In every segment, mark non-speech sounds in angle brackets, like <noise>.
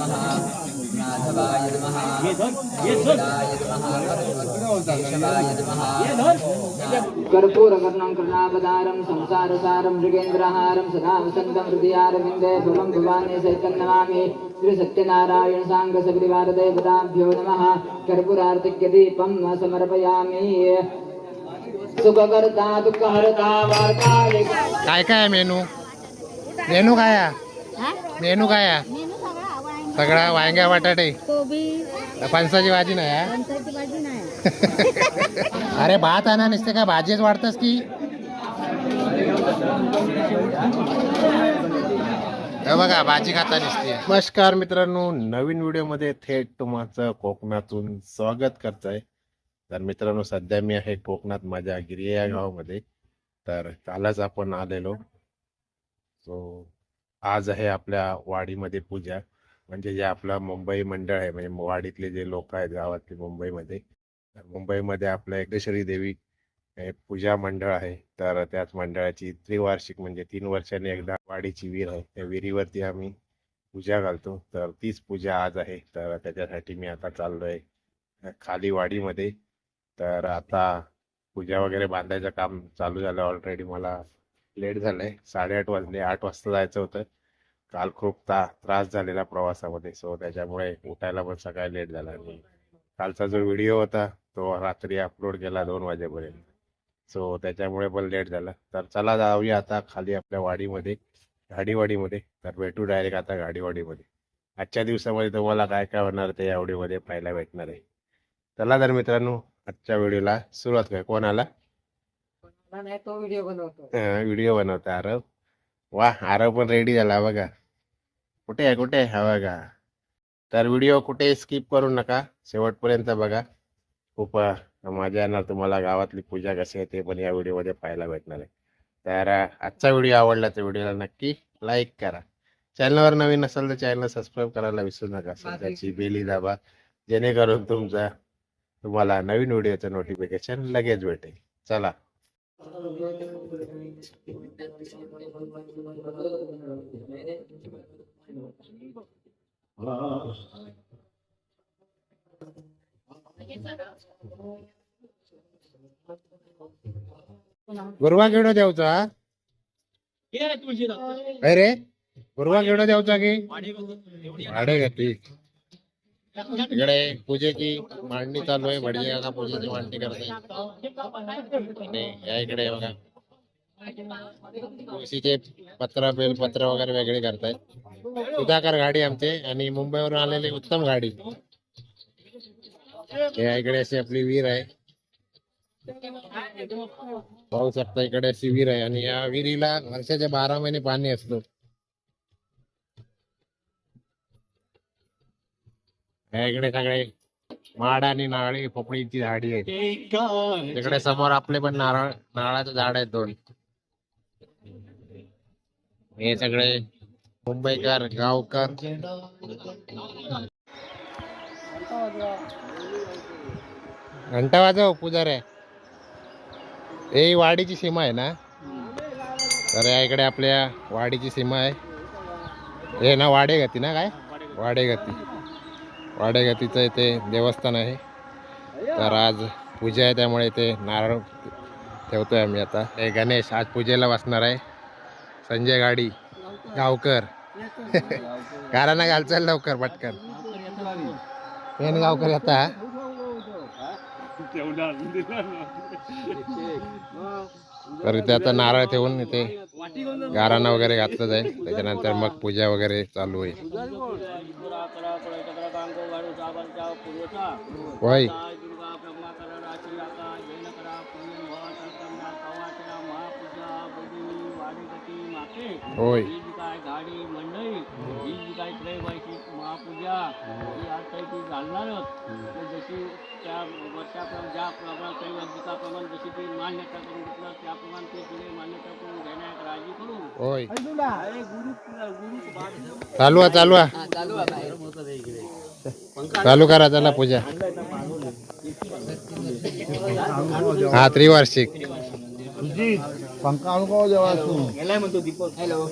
नमः। माधवाय नमः। गोविन्दाय नमः। केशवाय नमः। कर्पूरवर्णं कृणावतारं संसारसारं मृगेन्द्रहारं सदा वसन्तं हृदयारविन्दे भवं भवानी सहितं नमामि। श्रीसत्यनारायण साङ्गसग्रिवारदेवताभ्यो नमः। कर्पूरार्तिक्यदीपं समर्पयामि। सुखकर्ता दुःखहर्ता वार्ताय काय काय मेनू? मेनू काय मेनू काय सगळा वांग्या बटाटे. कोबी. फणसाची भाजी नाही हा? फणसाची भाजी नाही. <laughs> अरे भात आणा नसते काय भाजीच वाढतस की? हे बघा भाजी खाता नसते. नमस्कार मित्रांनो नवीन व्हिडिओमध्ये थेट तुमचं कोकणातून स्वागत करतोय. तर मित्रांनो सध्या मी आहे कोकणात माझ्या गिरिया या गावामध्ये. तर कालच आपण आलेलो. सो आज आहे आपल्या वाडीमध्ये पूजा. म्हणजे जे आपलं मुंबई मंडळ आहे म्हणजे वाडीतले जे लोक आहेत गावातले मुंबईमध्ये तर मुंबईमध्ये आपलं एकटेश्वरी देवी हे पूजा मंडळ आहे. तर त्याच मंडळाची त्रिवार्षिक म्हणजे तीन वर्षांनी एकदा वाडीची विहीर आहे. त्या विहिरीवरती आम्ही पूजा घालतो. तर तीच पूजा आज आहे. तर त्याच्यासाठी मी आता चाललोय खाली वाडीमध्ये. तर आता पूजा वगैरे बांधायचं काम चालू झालं ऑलरेडी मला लेट झालंय. साडेआठ वाजले. आठ वाजता जायचं होतं. काल खूप ता त्रास झालेला प्रवासामध्ये. सो त्याच्यामुळे उठायला पण सकाळी लेट झाला आणि कालचा जो व्हिडिओ होता तो रात्री अपलोड केला दोन वाजेपर्यंत. सो त्याच्यामुळे पण लेट झाला. तर चला जाऊया आता खाली आपल्या वाडीमध्ये गाडीवाडीमध्ये. तर भेटू डायरेक्ट आता गाडीवाडीमध्ये. आजच्या दिवसामध्ये तुम्हाला काय काय होणार ते या व्हिडिओमध्ये पाहायला भेटणार आहे. चला तर मित्रांनो आजच्या व्हिडिओला सुरुवात कर कोण आला नाही तो व्हिडिओ बनवतो व्हिडिओ बनवता आरव. वा आरव पण रेडी झाला बघा. कुठे आहे कुठे आहे? हा बघा. तर व्हिडिओ कुठे स्किप करू नका. शेवटपर्यंत बघा. खूप मजा येणार तुम्हाला. गावातली पूजा कशी आहे ते पण या व्हिडिओमध्ये पाहायला भेटणार आहे. तर आजचा व्हिडिओ आवडला तर व्हिडिओला नक्की लाईक करा. चॅनलवर नवीन असेल तर चॅनल सबस्क्राईब करायला विसरू नका. सध्याची बेली दाबा. जेणेकरून तुमचा तुम्हाला नवीन व्हिडिओचं नोटिफिकेशन लगेच भेटेल. चला. गुरुवा घेणं द्यावचा? अरे गुरुवा घेणं द्यावचा की? भाडे घेतली इकडे पूजेची मांडणी चालू आहे भडजी पूजेची मांडणी करते. या इकडे बघा. तुळशीचे पत्र बेलपत्र वगैरे वेगळे करतायत. सुधाकर गाडी आमचे आणि मुंबईवरून आलेली उत्तम गाडी या इकडे अशी आपली विहीर आहे. पाहू शकता इकडे अशी विहीर आहे आणि या विहिरीला वर्षाचे बारा महिने पाणी असतो. इकडे सगळे माड आणि नारळी पोपळीची झाडी आहे तिकडे समोर आपले पण नारळ नारळाचं झाड आहेत दोन. हे सगळे मुंबईकर गावकर. घंटा वाजव पुजारे. हे वाडीची सीमा आहे ना? तर या इकडे आपल्या वाडीची सीमा आहे. हे ना वाडेगती ना काय? वाडेगती. वाडेगतीचं इथे देवस्थान आहे. तर आज पूजा आहे त्यामुळे इथे नारळ ठेवतोय आम्ही आता. हे गणेश आज पूजेला बसणार आहे. संजय गाडी गावकर. गाराना घालचाल लवकर पटकन. पेन गावकर आता तर इथे आता नारळ ठेवून इथे गाराना वगैरे घातलं जाईल. त्याच्यानंतर मग पूजा वगैरे चालू होईल. होय. होय. गाडी मंडळी ही जी त्रैवार्षिक महापूजा ही आज काही ती घालणारच. जशी त्या वर्षाप्रमाणे ज्या प्रमाणे त्रैवार्षिकाप्रमाणे जशी ती मान्यता करून घेतलं त्याप्रमाणे ते पुढे मान्यता करून घेण्यात राजी करू होय. अरे गुरु गुरु चालू आहे. चालू आहे हा चालू आहे बाहेर. चालू करा चला पूजा हा त्रिवार्षिक. गेलाय म्हणतो दीपक. हॅलो.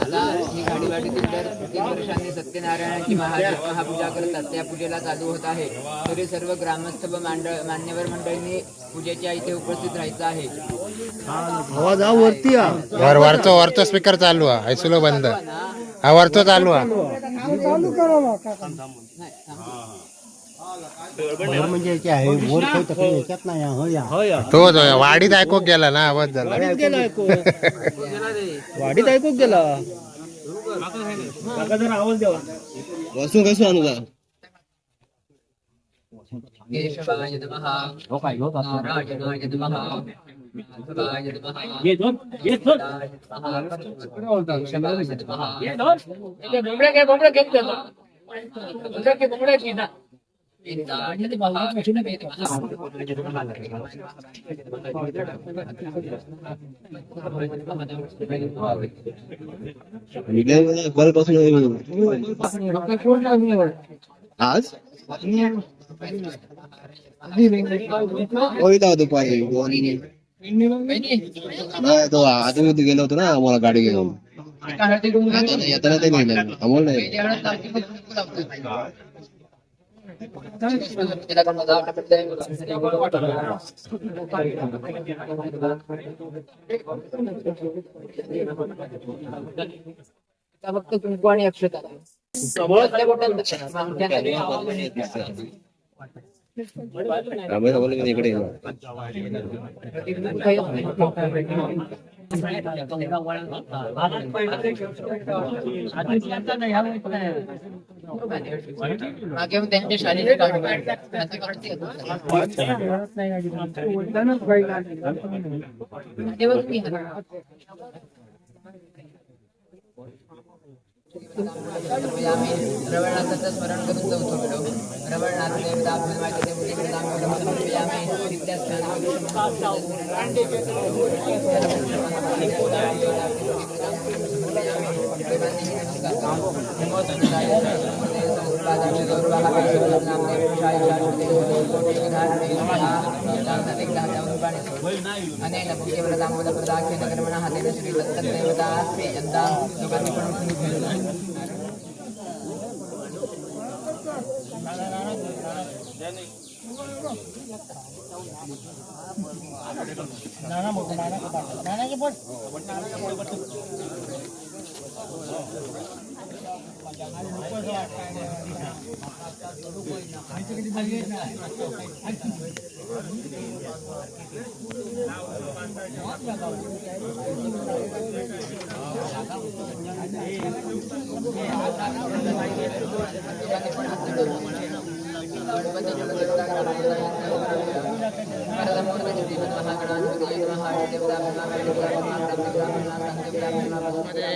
आता ही गाडीवाडीतील दर तीन वर्षांनी सत्यनारायणाची महापूजा करतात. त्या पूजेला चालू होत आहे. तरी सर्व ग्रामस्थ व मांडळ मान्यवर मंडळींनी पूजेच्या इथे उपस्थित राहायचं आहे. वर वरचो वरचो स्पीकर चालू आहे. ऐसलो बंद. हा वरचो चालू आहे. तो जो वाडीत ऐकूक गेला ना आवाज झाला वाडीत ऐकूक गेला काका जरा आवाज द्यावा बसून कसं आणू केशवाय नमः नारायणाय नमः माधवाय नमः ये दोन ये दोन केशवाय नमः ये दोन इथे कोंबड्या घे कोंबड्या घेत गेलो कोंबड्या घे कोंबड्या घे ना इंद्राय नमः विष्णवे आज होईल दुपारी नाही तो आतमध्ये गेलो होतो ना आम्हाला गाडी घेऊन येताना ते नेलं अमोल नाही फक्त कुंकू आणि अक्षता आम्ही इकडे येणार. मागे मग त्यांच्या शाळेची आम्ही रवळनाथाचं स्मरण करून चौथं मिळव रवळनाथ देवता माहिती ते मुलीकडे दाम तिथल्या अनेन पुण्यव्रतांबुधप्रदाख्येन कर्मणः हातेन श्री दत्तदेवतास्ते यन्दा दोघांनी पण उठून घेतलं. मध्ये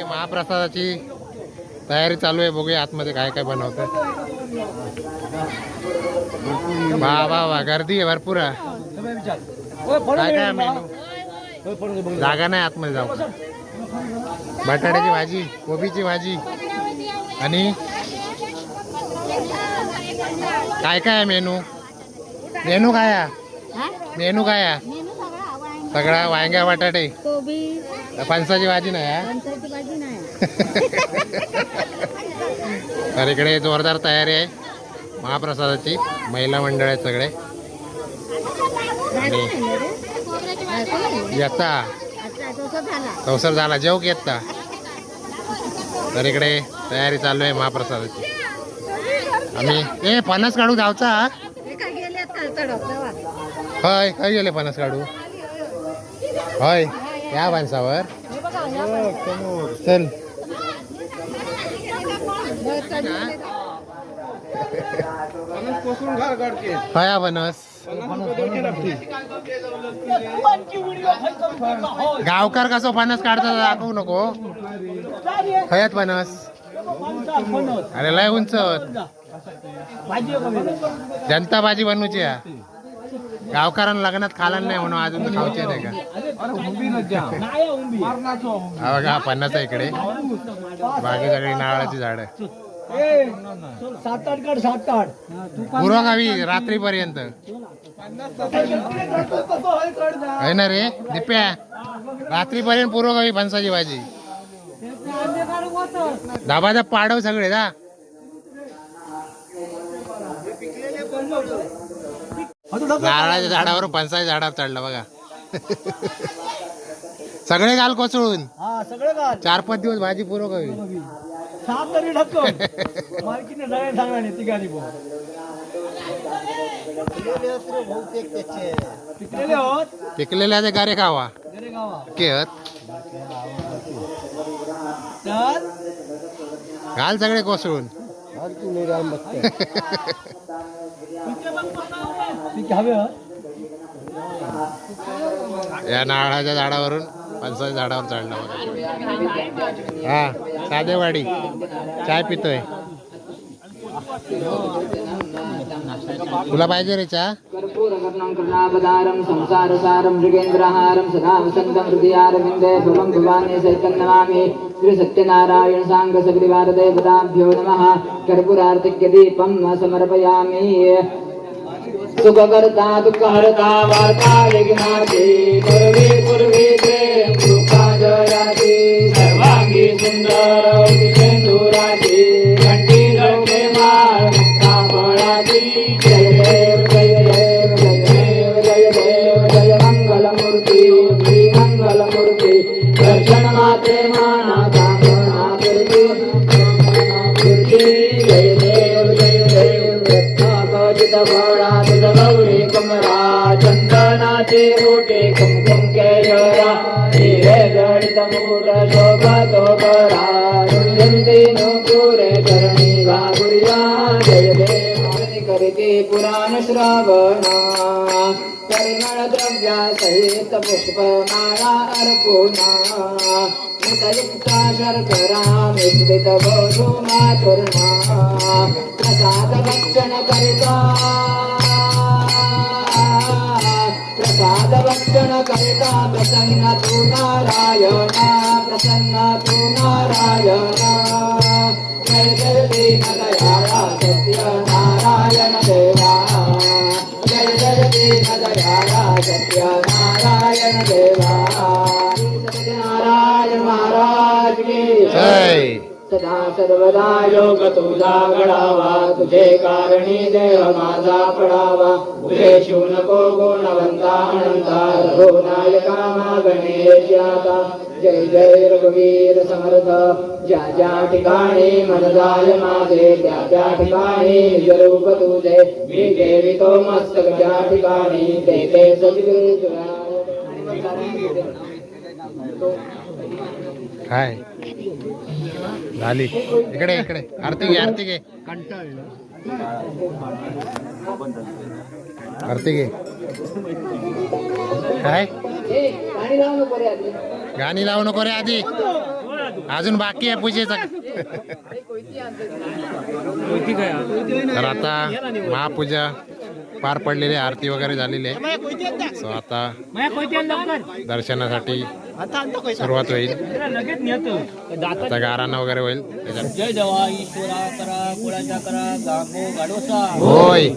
महाप्रसादाची तयारी चालू आहे बघूया आतमध्ये काय काय बनवतात वा वा वा गर्दी आहे भरपूर काय काय मेनू? जागा नाही आतमध्ये जाऊ. बटाट्याची भाजी कोबीची भाजी. आणि? काय काय आहे मेनू? मेनू काय मेनू काय सगळा वांगी सगळा वांग्या बटाटे कोबी फणसाची भाजी नाही. <laughs> तर इकडे जोरदार तयारी आहे. महाप्रसादाची महिला मंडळ आहेत सगळे. आणि येता. संसार झाला. अवसर जेव येता. तर इकडे तयारी चालू आहे महाप्रसादाची. आम्ही ए फणस काढू गावचा हय खय गेले फणस काढू. हय या माणसावर. चल. खया फणस गावकार कसो फणस काढता दाखवू नको. खयात फणस. अरे लय उंच. जनता भाजी बनवूची हा गावकारांना लग्नात खाला नाही म्हणून अजून खावचे नाही का? हा पन्नास आहे इकडे. बाकी सगळी नारळाची झाड. सात आठ काढ सात आठ पुरोगावी रात्रीपर्यंत. आहे ना रे? दिप्या रात्रीपर्यंत पुरोगावी फणसाची भाजी. दाबादा पाडव सगळे जा नारळाच्या झाडावर फणसाच्या झाडावर चढलं बघा. <laughs> सगळे घाल कोसळून. चार पाच दिवस भाजी पुरव का होईल? सात तरी ढक्क मालकीने सगळे सांगा नाही तिघांनी पण पिकलेले होत पिकलेल्या ते गारे खावा गावा. केत तर? घाल सगळे कोसळून. पीक हवे होत या नारळाच्या झाडावरून. फणसाच्या झाडावर चढला बघा हा साधेवाडी चाय पितोय. तुला पाहिजे रे चहा? कर्पूरकर्णं कर्णावतारं संसारसारं मृगेन्द्रहारं सदा वसन्तं नमः। भवं भवानी सहितं सुख करता नमः हरता समर्पयामि सुखकर्ता दुःखहर्ता वार्ताय ज्ञाते पूर्वे पूर्वे ते दुःखाजयाते सर्वांगी सुंदर आरती पुराण श्रवणा परिमळ द्रव्या सहित पुष्पमाळा अर्पुणा मुदयुक्ता शर्करा मिश्रित गोधू मातुर्णा प्रसाद भक्षण करिता प्रसाद भक्षण करिता प्रसन्न तु नारायणा प्रसन्न तु नारायणा। जय जय दीनदयाळा सत्य नारायण देवा जय। जय दीनदयाळा सत्य नारायण देवा सत्यनारायण महाराज की जय सदा सर्वदा योग तुझा घडावा तुझे कारणी देव माझा पडावा। तुझे शिव नको गुणवंता अनंता रघुनायका मा गणेश आता जय जय रघुवीर समर्थ. ज्या ज्या ठिकाणी मन जाय माझे त्या त्या ठिकाणी निज रूप तुझे. मी देवी तो मस्तक ज्या ठिकाणी ते ते काय झाली. इकडे इकडे. आरती घे आरती घे. आरती घे. काय गाणी लावू नको रे आधी. अजून बाकी आहे पूजेचा. तर आता महापूजा पार पडलेली आहे, आरती वगैरे झालेली आहे. सो आता दर्शनासाठी सुरुवात होईल. आता गाराणं वगैरे होईल. होय.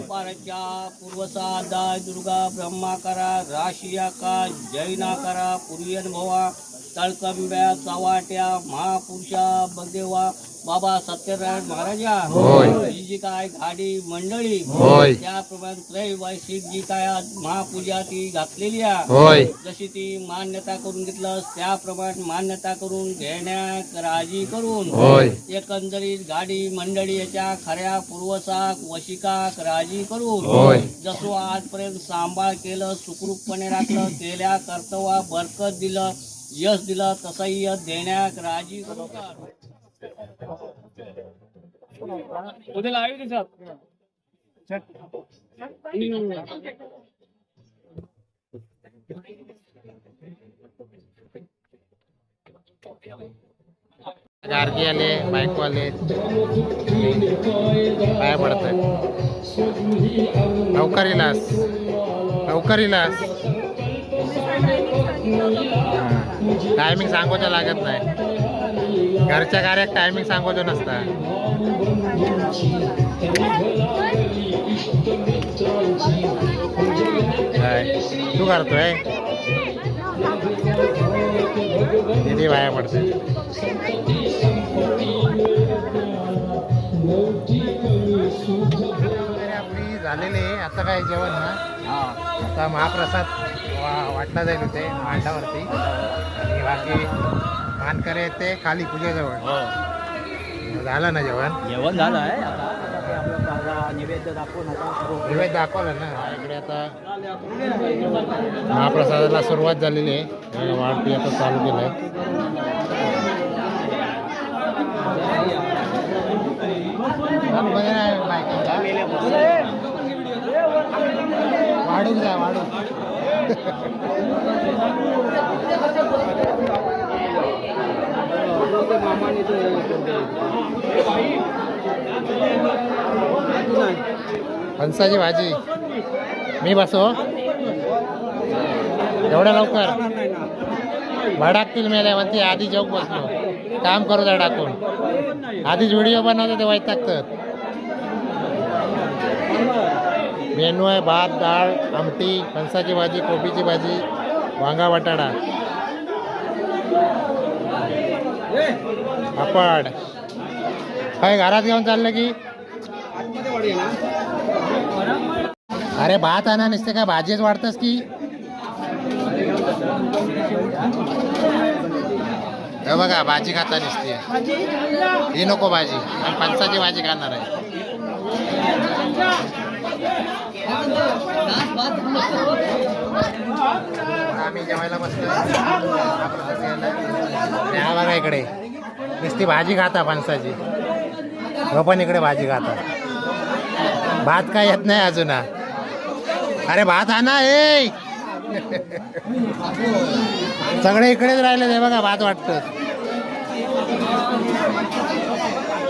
पूर्वसा दाय दुर्गा ब्रह्मा करा राशिया का जैना करा पुरियन भवा. तळकंब्या चवाट्या महापुरुषा बगदेवा बाबा सत्यनारायण महाराजा. ही जी काय गाडी मंडळी. त्याप्रमाणे त्रैवार्षिक जी काय महापूजा ती घातलेली आहे जशी ती मान्यता करून घेतलं त्याप्रमाणे मान्यता करून घेण्यात राजी करून. एकंदरीत गाडी मंडळी याच्या खऱ्या पूर्वसाक वशिकाक राजी करून. जसो आजपर्यंत सांभाळ केलं सुखरूपपणे राखलं केल्या कर्तव्या बरकत दिलं यश दिला तसाही यश देण्याक राजी करू का उद्या लाईव्ह दिसत गार्गी आले बायको आले काय पडत लवकर इलास लवकर इलास टायमिंग सांगोचा लागत नाही. घरच्या कार्यात टायमिंग सांगोचो नसता. तू करतोय? किती वाया पडते झालेली आहे. आता काय जेवण ना आता महाप्रसाद वा- वाटला जाईल होते मांडावरती. आणि बाकी मानकरे ते खाली पूजेजवळ. झालं ना जेवण? जेवण झालं आहे. आता नैवेद्य दाखवून करू. नैवेद्य दाखवलं ना? इकडे आता महाप्रसादाला सुरुवात झालेली आहे. वाढपी आता चालू केलं आहे वाढून जा वाढून. फणसाची भाजी. मी बसो. एवढ्या लवकर. भडाकतील मेल्या म्हणते आधी जोक बसलो. काम करू द्या टाकून. आधीच व्हिडिओ बनवतो ते वैतागतात. मेनू आहे भात डाळ आमटी फणसाची भाजी कोबीची भाजी वांगा बटाटा. पापड. काय घरात घेऊन चाललं की? अरे भात आणा नसते काय भाजीच वाढतस की? हे बघा भाजी खाता नसते. ही नको भाजी. आणि फणसाची भाजी खाणार आहे. आम्ही जेवायला बसलो बघा इकडे. नुसती भाजी खाता माणसाची. हो पण इकडे भाजी खाता. भात काय येत नाही अजून अरे भात आणा ए! सगळे इकडेच राहिले ते बघा भात वाटत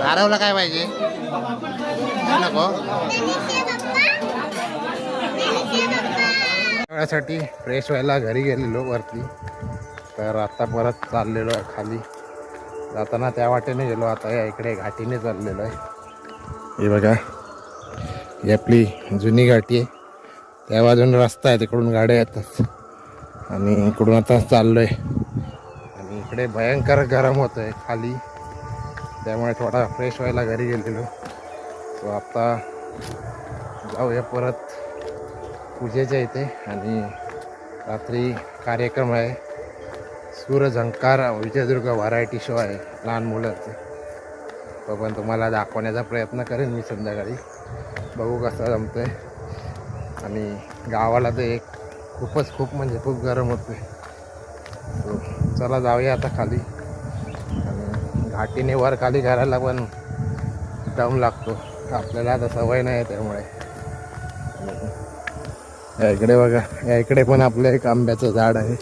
हरवलं काय पाहिजे? नको. वेळासाठी फ्रेश व्हायला घरी गेलेलो वरती. तर आता परत चाललेलो आहे खाली. जाताना त्या वाटेने गेलो. आता या इकडे घाटीने चाललेलो आहे. हे बघा. ही आपली जुनी घाटी आहे. त्या बाजूने रस्ता आहे. तिकडून गाड्या येतात. आणि इकडून आता चाललो आहे आणि इकडे भयंकर गरम होतं आहे खाली. त्यामुळे थोडा फ्रेश व्हायला घरी गेलेलो. तो आता जाऊया परत. पूजेच्या इथे आणि रात्री कार्यक्रम आहे. सूरझंकार विजयदुर्ग व्हरायटी शो आहे लहान मुलांचे. तो पण तुम्हाला दाखवण्याचा प्रयत्न करेन मी संध्याकाळी. बघू कसं जमतं आहे आणि गावाला तर एक खूपच खूप म्हणजे खूप गरम होते आहे चला जाऊया आता खाली. आणि घाटीने वर खाली करायला पण दम लागतो. आपल्याला आता सवय नाही आहे त्यामुळे. या इकडे बघा या इकडे पण आपलं एक आंब्याचं झाड आहे.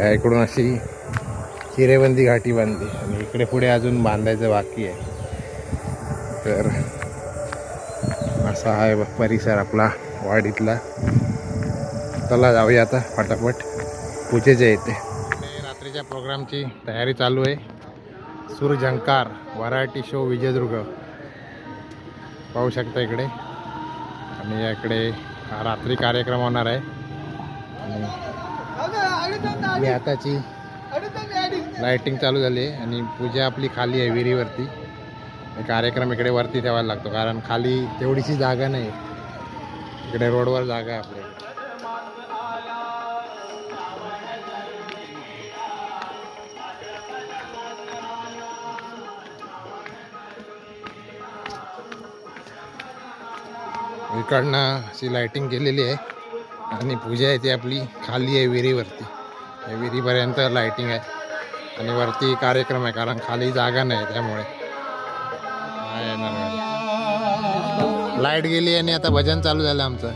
या इकडून अशी चिरेबंदी घाटी बांधली. आणि इकडे पुढे अजून बांधायचं बाकी आहे. तर असा आहे बघ परिसर आपला वाडीतला. चला जाऊया आता फटाफट. पूजेच्या येते. रात्रीच्या प्रोग्रामची तयारी चालू आहे. Surjhankar variety show Vijaydurg. पाहू शकता इकडे. आणि याकडे रात्री कार्यक्रम होणार आहे. आणि आणि आताची लाइटिंग चालू झाली आहे आणि पूजा आपली खाली आहे विहिरीवरती. कार्यक्रम इकडे वरती ठेवायला लागतो कारण खाली तेवढीशी जागा नाही. इकडे रोडवर जागा आहे आपल्या इकडनं अशी लायटिंग केलेली आहे. आणि पूजा आहे ती आपली खाली आहे विहिरीवरती. या विहिरीपर्यंत लाईटिंग आहे. आणि वरती कार्यक्रम आहे कारण खाली जागा नाही त्यामुळे. नाही येणार नाही लाइट गेली आणि आता भजन चालू झालं आमचं.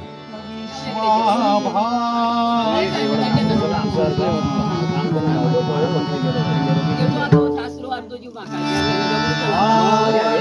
या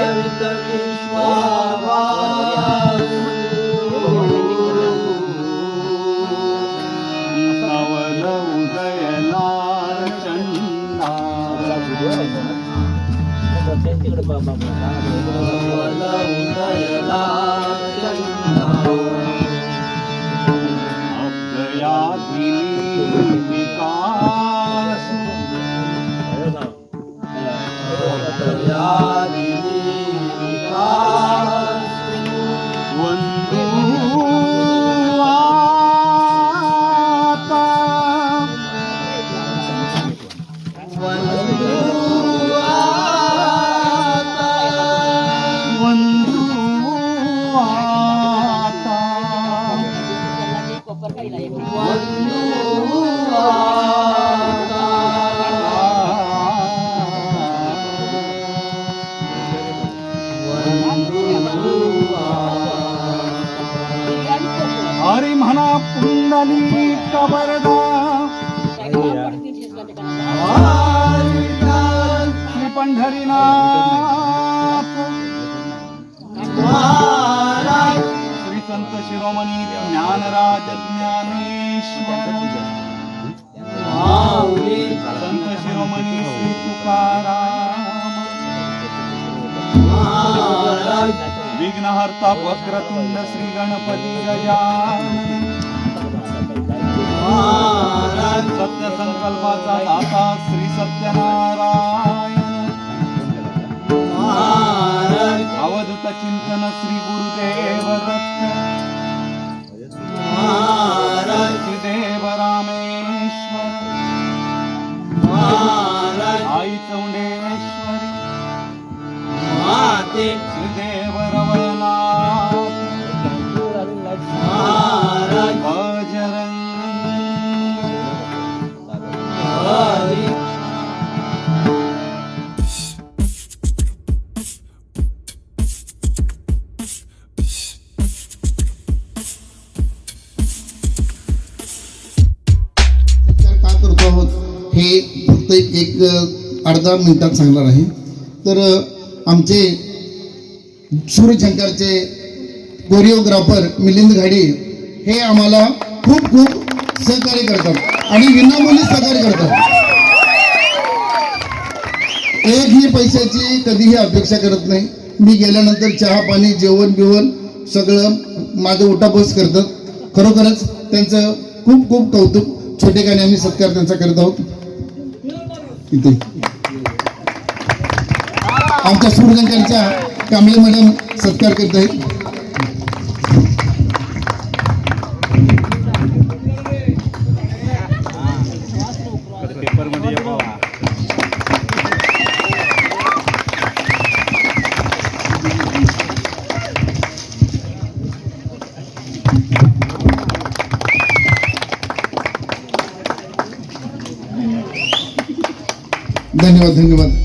संकल्पाचा दाता श्री सत्यनारायण. अवधूत चिंतन श्री गुरुदेव दत्त श्री देव रामेश्वर आई चौंडेश्वरी. श्री हे फक्त एक अर्धा मिनिटात सांगणार आहे. तर आमचे सूर्यशंकरचे कोरिओग्राफर मिलिंद घाडी हे आम्हाला खूप खूप सहकार्य करतात आणि विनामूल्य सहकार्य करतात. एकही पैशाची कधीही अपेक्षा करत नाही. मी गेल्यानंतर चहा पाणी जेवण बिवण सगळं माझं उठाबस करतात. खरोखरच त्यांचं खूप खूप कौतुक. छोटेखाने आम्ही सत्कार त्यांचा करत आहोत. इथे. आमच्या सूर्यशंकरच्या कांबळे मॅडम सत्कार करत आहेत धन्यवाद धन्यवाद.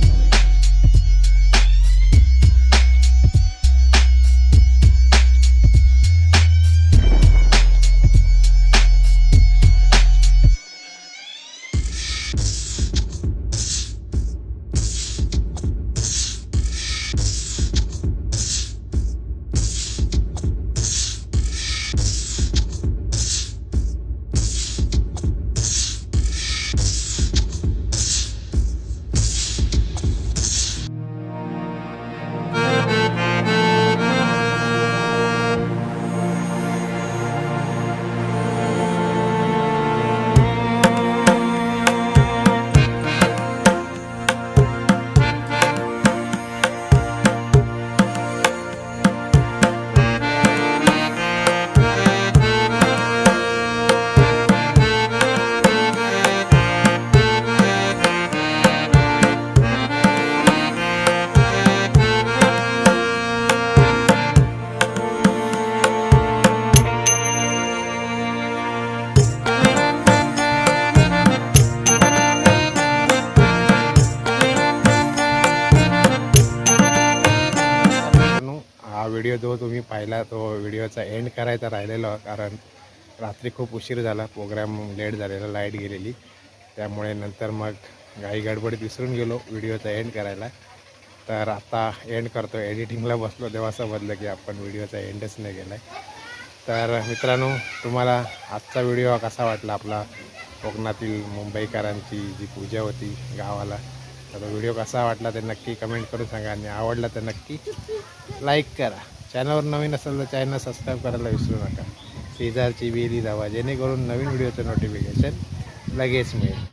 व्हिडिओ जो तुम्ही पाहिला तो व्हिडिओचा एंड करायचा राहिलेला कारण रात्री खूप उशीर झाला प्रोग्राम लेट झालेला लाइट गेलेली. त्यामुळे नंतर मग घाई गडबडीत विसरून गेलो व्हिडिओचा एंड करायला. तर आता एंड करतो. एडिटिंगला बसलो तेव्हा समजलं की आपण व्हिडिओचा एंडच नाही गेला आहे तर मित्रांनो तुम्हाला आजचा व्हिडिओ कसा वाटला आपला? कोकणातील मुंबईकरांची जी पूजा होती गावाला तर व्हिडिओ कसा वाटला ते नक्की कमेंट करून सांगा आणि आवडला तर नक्की लाईक करा. चॅनलवर नवीन असेल तर चॅनल सबस्क्राईब करायला विसरू नका. शेजारची बेली जावा जेणेकरून नवीन व्हिडिओचं नोटिफिकेशन लगेच मिळेल.